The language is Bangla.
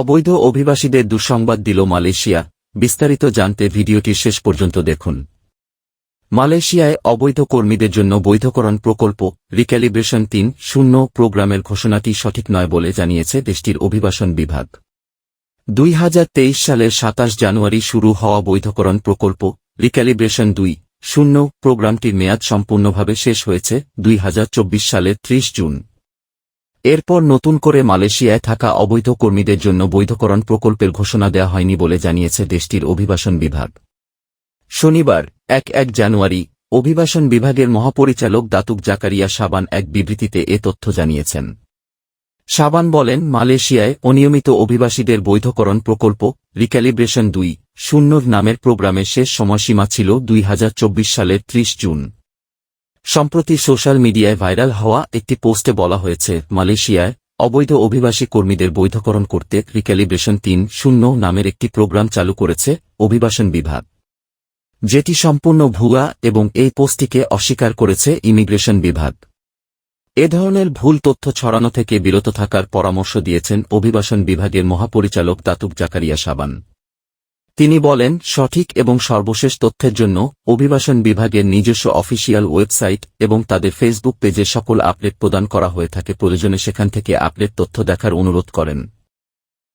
অবৈধ অভিবাসীদের দুঃসংবাদ দিল মালয়েশিয়া। বিস্তারিত জানতে ভিডিওটি শেষ পর্যন্ত দেখুন। মালয়েশিয়ায় অবৈধ কর্মীদের জন্য বৈধকরণ প্রকল্প, রিক্যালিব্রেশন তিন, শূন্য প্রোগ্রামের ঘোষণাটি সঠিক নয় বলে জানিয়েছে দেশটির অভিবাসন বিভাগ। দুই হাজার তেইশ সালের সাতাশ জানুয়ারি শুরু হওয়া বৈধকরণ প্রকল্প, রিক্যালিব্রেশন দুই, শূন্য প্রোগ্রামটির মেয়াদ সম্পূর্ণভাবে শেষ হয়েছে দুই হাজার চব্বিশ সালের ত্রিশ জুন। এরপর নতুন করে মালয়েশিয়ায় থাকা অবৈধ কর্মীদের জন্য বৈধকরণ প্রকল্পের ঘোষণা দেওয়া হয়নি বলে জানিয়েছে দেশটির অভিবাসন বিভাগ। শনিবার, এক এক জানুয়ারি, অভিবাসন বিভাগের মহাপরিচালক দাতুক জাকারিয়া সাবান এক বিবৃতিতে এ তথ্য জানিয়েছেন। সাবান বলেন, মালয়েশিয়ায় অনিয়মিত অভিবাসীদের বৈধকরণ প্রকল্প রিক্যালিব্রেশন দুই শূন্যর নামের প্রোগ্রামের শেষ সময়সীমা ছিল দুই হাজার চব্বিশ সালের ত্রিশ জুন। সম্প্রতি সোশ্যাল মিডিয়ায় ভাইরাল হওয়া একটি পোস্টে বলা হয়েছে, মালয়েশিয়ায় অবৈধ অভিবাসী কর্মীদের বৈধকরণ করতে রিক্যালিব্রেশন তিন শূন্য নামের একটি প্রোগ্রাম চালু করেছে অভিবাসন বিভাগ। যেটি সম্পূর্ণ ভুয়া এবং এই পোস্টটিকে অস্বীকার করেছে ইমিগ্রেশন বিভাগ। এ ধরনের ভুল তথ্য ছড়ানো থেকে বিরত থাকার পরামর্শ দিয়েছেন অভিবাসন বিভাগের মহাপরিচালক দাতুক জাকারিয়া সাবান। তিনি বলেন, সঠিক এবং সর্বশেষ তথ্যের জন্য অভিবাসন বিভাগের নিজস্ব অফিসিয়াল ওয়েবসাইট এবং তাদের ফেসবুক পেজে সকল আপডেট প্রদান করা হয়ে থাকে। প্রয়োজনে সেখান থেকে আপডেট তথ্য দেখার অনুরোধ করেন।